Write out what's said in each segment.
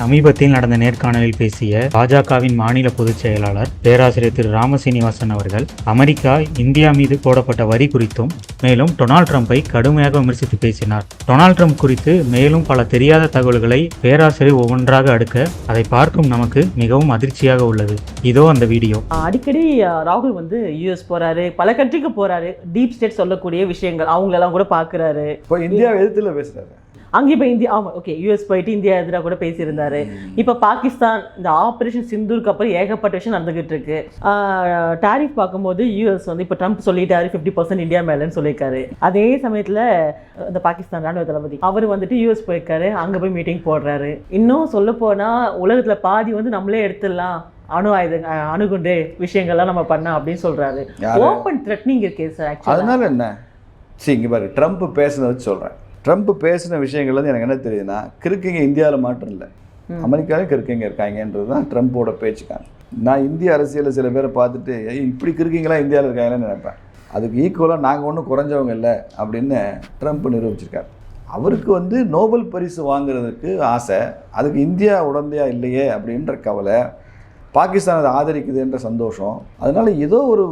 சமீபத்தில் நடந்த நேர்காணலில் பேசிய பாஜகவின் மாநில பொதுச் செயலாளர் பேராசிரியர் திரு ராமசீனிவாசன் அவர்கள் அமெரிக்கா இந்தியா மீது போடப்பட்ட வரி குறித்தும் மேலும் டொனால்ட் ட்ரம்பை கடுமையாக விமர்சித்து பேசினார். டொனால்ட் ட்ரம்ப் குறித்து மேலும் பல தெரியாத தகவல்களை பேராசிரியர் ஒவ்வொன்றாக அடுக்க அதை பார்க்கும் நமக்கு மிகவும் அதிர்ச்சியாக உள்ளது. இதோ அந்த வீடியோ. அடிக்கடி ராகுல் வந்து யூஎஸ் போறாரு பல கண்ட்ரிக்கு போறாரு. டீப் ஸ்டேட் சொல்லக்கூடிய விஷயங்கள் அவங்களெல்லாம் கூட பார்க்கறாரு. இப்போ இந்தியா எதிர்த்துல பேசுறாரு. அங்கே இப்போ இந்தியா ஆமாம் ஓகே யூஎஸ் போயிட்டு இந்தியா எதிராக கூட பேசியிருந்தாரு. இப்போ பாகிஸ்தான் இந்த ஆப்ரேஷன் சிந்தூருக்கு அப்புறம் ஏகப்பட்ட விஷயம் நடந்துகிட்டு இருக்கு டாரிஃப் பார்க்கும்போது யூஎஸ் வந்து இப்போ ட்ரம்ப் சொல்லிட்டாரு ஃபிஃப்டி பர்சன்ட் இந்தியா மேலேன்னு சொல்லியிருக்காரு. அதே சமயத்தில் இந்த பாகிஸ்தான் ராணுவ தளபதி அவர் வந்துட்டு யூஎஸ் போயிருக்காரு அங்கே போய் மீட்டிங் போடுறாரு. இன்னும் சொல்ல போனால் உலகத்தில் பாதி வந்து நம்மளே எடுத்துடலாம். அணு ஆயுத அணுகுண்டு விஷயங்கள்லாம் நம்ம பண்ணலாம் அப்படின்னு சொல்றாரு? ஓப்பன் த்ரெட்னிங் இருக்கே சார் அதனால என்ன? சரி இங்க பாரு ட்ரம்ப் பேசுனதை சொல்றேன். ட்ரம்ப் பேசின விஷயங்கள் வந்து எனக்கு என்ன தெரியுதுன்னா கிறுக்குங்க இந்தியாவில் மாற்றம் இல்லை. அமெரிக்காவிலும் கிறுக்குங்க இருக்காங்கன்றது தான் ட்ரம்ப்போட பேச்சுக்காங்க நான் இந்திய அரசியலில் சில பேரை பார்த்துட்டு "ஏய், இப்படி கிறுக்கிங்களா இந்தியாவில் இருக்காங்கன்னு நினைப்பேன். அதுக்கு ஈக்குவலாக நாங்கள் ஒன்றும் குறைஞ்சவங்க இல்லை அப்படின்னு ட்ரம்ப் நிரூபிச்சிருக்காரு. அவருக்கு வந்து நோபல் பரிசு வாங்குறதுக்கு ஆசை அதுக்கு இந்தியா உடந்தையா இல்லையே அப்படின்ற கவலை பாகிஸ்தான் அதை ஆதரிக்குதுன்ற சந்தோஷம். அதனால ஏதோ ஒரு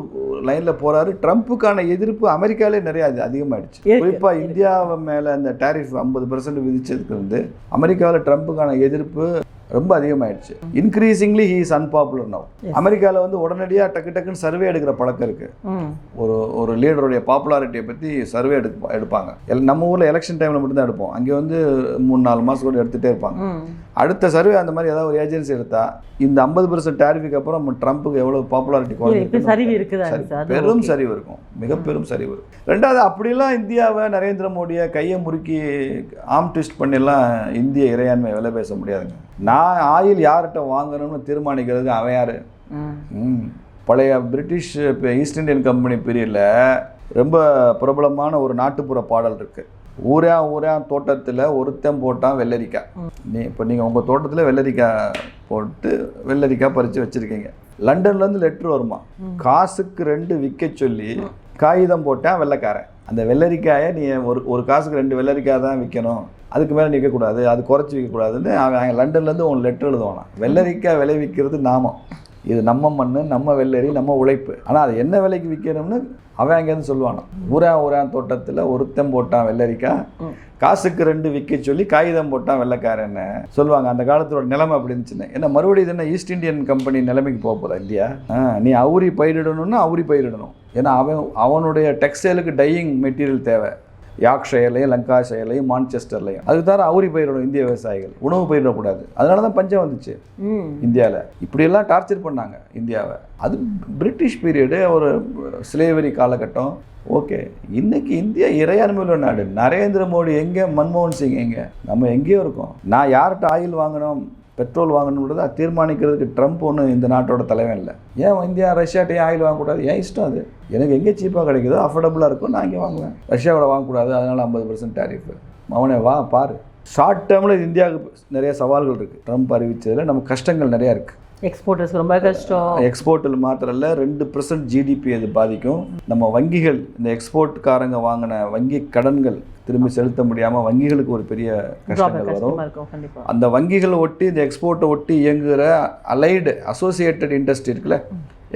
லைனில் போறாரு. ட்ரம்ப்புக்கான எதிர்ப்பு அமெரிக்காலே நிறைய அது அதிகமாயிடுச்சு. இருக்கு, குறிப்பாக இந்தியாவை மேலே அந்த டேரிஃப் ஐம்பது பர்சன்ட் விதிச்சதுக்கு வந்து அமெரிக்காவில் ட்ரம்ப்புக்கான எதிர்ப்பு ரொம்ப அதிகமாயிடுச்சு. Increasingly he is unpopular now அமெரிக்காவில் வந்து உடனடியாக டக்கு டக்குன்னு சர்வே எடுக்கிற பழக்கம் இருக்குது ஒரு ஒரு லீடருடைய பாப்புலாரிட்டியை பற்றி சர்வே எடுப்பா எடுப்பாங்க. நம்ம ஊரில் எலெக்ஷன் டைமில் மட்டும்தான் எடுப்போம். அங்கே வந்து மூணு நாலு மாதம் கூட எடுத்துகிட்டே இருப்பாங்க. அடுத்த சர்வே அந்த மாதிரி ஏதாவது ஒரு ஏஜென்சி எடுத்தா இந்த ஐம்பது பர்சன்ட் டேரிஃபுக்கு அப்புறம் நம்ம ட்ரம்ப்புக்கு எவ்வளோ பாப்புலாரிட்டி? அது பெரும். சரிவு இருக்கும். மிக பெரும் சரிவு இருக்கும். ரெண்டாவது அப்படிலாம் இந்தியாவை நரேந்திர மோடியை கையை முறுக்கி ஆம் ட்விஸ்ட் பண்ணிலாம் இந்திய இறையாண்மை விலை பேச முடியாதுங்க. நான் ஆயில் யார்கிட்ட வாங்கணும்னு தீர்மானிக்கிறதுக்கு அவன் யாரு. பழைய பிரிட்டிஷ் இப்போ ஈஸ்ட் இந்தியன் கம்பெனி பீரியடில் ரொம்ப பிரபலமான ஒரு நாட்டுப்புற பாடல் இருக்கு. ஊரா ஊரா தோட்டத்தில் ஒருத்தன் போட்டான் வெள்ளரிக்காய். நீ இப்போ நீங்கள் உங்கள் தோட்டத்தில் வெள்ளரிக்காய் போட்டு வெள்ளரிக்காய் பறித்து வச்சுருக்கீங்க. லண்டன்லேருந்து லெட்ரு வருமா? காசுக்கு ரெண்டு விற்க சொல்லி காகிதம் போட்டான் வெள்ளைக்காரன். அந்த வெள்ளரிக்காயை நீ ஒரு ஒரு காசுக்கு ரெண்டு வெள்ளரிக்காய் தான் விற்கணும். அதுக்கு மேலே நிற்கக்கூடாது அது குறைச்சி விற்கக்கூடாதுன்னு அவன் லண்டன்லேருந்து உன் லெட்டர் எழுதுவானா வெள்ளரிக்காய் விளைவிக்கிறது நாமம். இது நம்ம மண் நம்ம வெள்ளரி நம்ம உழைப்பு. ஆனால் அது என்ன விலைக்கு விற்கணும்னு அவன் அங்கேருந்து சொல்லுவானா ஊரா ஊரா தோட்டத்தில் ஒருத்தன் போட்டான் வெள்ளரிக்காய். காசுக்கு ரெண்டு விற்க சொல்லி காகிதம் போட்டான் வெள்ளைக்காரன்னு சொல்லுவாங்க. அந்த காலத்தோட நிலைமை அப்படி இருந்துச்சுன்னு. என்ன மறுபடியும் இது என்ன ஈஸ்ட் இந்தியன் கம்பெனி நிலைமைக்கு போக போதா ஆ, நீ அவுரி பயிரிடணும்னா அவுரி பயிரிடணும். ஏன்னா அவன் அவனுடைய டெக்ஸ்டைலுக்கு டையிங் மெட்டீரியல் தேவை. யாக் ஷயர்லையும் லங்கா ஷயர்லையும் மான்செஸ்டர்லையும் அதுக்கு தவிர அவுரி பயிரிடணும் இந்திய விவசாயிகள் உணவு பயிரிடக்கூடாது. அதனால தான் பஞ்சம் வந்துச்சு இந்தியாவில் இப்படியெல்லாம் டார்ச்சர் பண்ணாங்க இந்தியாவை. அது பிரிட்டிஷ் பீரியடு ஒரு ஸ்லேவரி காலகட்டம். ஓகே இன்னைக்கு இந்தியா இறையாண்மை உள்ள நாடு. நரேந்திர மோடி எங்கே மன்மோகன் சிங் எங்கே? நம்ம எங்கேயோ இருக்கோம். நான் யார்கிட்ட ஆயில் வாங்கணும்? பெட்ரோல் வாங்கணுன்றதை தீர்மானிக்கிறதுக்கு ட்ரம்ப் ஒன்றும் இந்த நாட்டோட தலைவன் இல்லை. ஏன் இந்தியா ரஷ்யாட்டையும் ஆயில் வாங்கக்கூடாது? ஏன் இஷ்டம் அது? எனக்கு எங்கே சீப்பாக கிடைக்குதோ அஃபோர்டபுளாக இருக்கும் நான் இங்கே வாங்குவேன். ரஷ்யாவோட வாங்கக்கூடாது அதனால் ஐம்பது பர்சன்ட் டேரிஃபு அவனே வா பாரு. ஷார்ட் டேர்மில் இந்தியாவுக்கு நிறைய சவால்கள் இருக்குது ட்ரம்ப் அறிவித்ததில் நமக்கு கஷ்டங்கள் நிறையா இருக்குது எக்ஸ்போர்ட்டர்ஸ்க்கு ரொம்ப கஷ்டம். எக்ஸ்போர்ட்டில் மாத்திரம் இல்லை ரெண்டு பர்சன்ட் ஜிடிபி அது பாதிக்கும். நம்ம வங்கிகள் இந்த எக்ஸ்போர்ட்காரங்க வாங்கின வங்கி கடன்கள் திரும்பி செலுத்த முடியாமல் வங்கிகளுக்கு ஒரு பெரிய கஷ்டங்கள் வரும். கஷ்டமா இருக்கும் கண்டிப்பா. அந்த வங்கிகளை ஒட்டி இந்த எக்ஸ்போர்ட்டை ஒட்டி இயங்குகிற அலைடு அசோசியேட்டட் இண்டஸ்ட்ரி இருக்குல்ல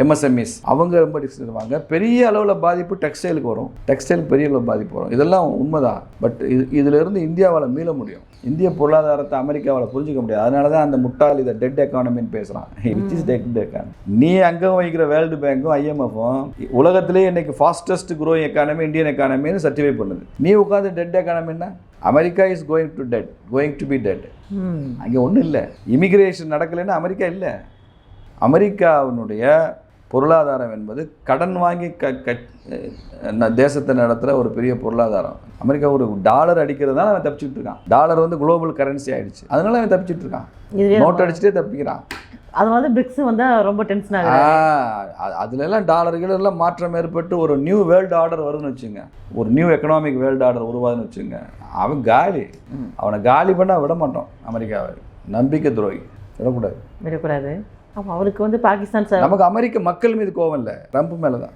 எம்எஸ்எம்இஸ் அவங்க ரொம்ப டிஸ்டர்வாங்க பெரிய அளவில் பாதிப்பு டெக்ஸ்டைலுக்கு வரும். டெக்ஸ்டைல் பெரிய அளவில் பாதிப்பு வரும். இதெல்லாம் உண்மைதான். பட் இது இதிலிருந்து இந்தியாவால் மீள முடியும். இந்திய பொருளாதாரத்தை அமெரிக்காவால் புரிஞ்சுக்க முடியாது. அதனால தான் அந்த முட்டாள் இதை டெட் எக்கானமின்னு பேசுகிறான் விச் இஸ் டெட் எக்கானமி நீ அங்கே வைக்கிற வேர்ல்டு பேங்க்கும் ஐஎம்எஃப்பும் உலகத்திலேயே இன்னைக்கு ஃபாஸ்டஸ்ட் க்ரோயிங் எக்கானமி இந்தியன் எக்கானமின்னு சர்டிஃபை பண்ணுது. நீ உட்காந்து dead எக்கானமின்னா America is going to dead going to be dead அங்கே ஒன்றும் இல்லை. இமிகிரேஷன் நடக்கலைன்னா அமெரிக்கா இல்லை. அமெரிக்காவினுடைய பொருளாதாரம் என்பது கடன் வாங்கி க க ந- தேசத்தை நடத்துகிற ஒரு பெரிய பொருளாதாரம். அமெரிக்கா ஒரு டாலர் அடிக்கிறதுனால அவன் தப்பிச்சுட்டு இருக்கான். டாலர் வந்து குளோபல் கரன்சி ஆயிடுச்சு. அதனால அவன் தப்பிச்சுட்டு இருக்கான். நோட் அடிச்சுட்டே தப்பிக்கிறான். அது வந்து பிரிக்ஸ் வந்தா ரொம்ப டென்ஷன் ஆகுது. அதுல எல்லாம் டாலர்கள் எல்லாம் மாற்றம் ஏற்பட்டு ஒரு நியூ வேர்ல்டு ஆர்டர் வரும்னு வச்சுங்க. ஒரு நியூ எக்கனாமிக் வேர்ல்டு ஆர்டர் உருவாதுன்னு வச்சுங்க. அவன் காலி. அவனை காலி பண்ண விட மாட்டோம் அமெரிக்காவை. நம்பிக்கை துரோகி. விடக்கூடாது. விடக்கூடாது. அவருக்கு வந்து பாகிஸ்தான் சார் நமக்கு அமெரிக்க மக்கள் மீது கோவம் இல்லை. ட்ரம்ப் மேலே தான்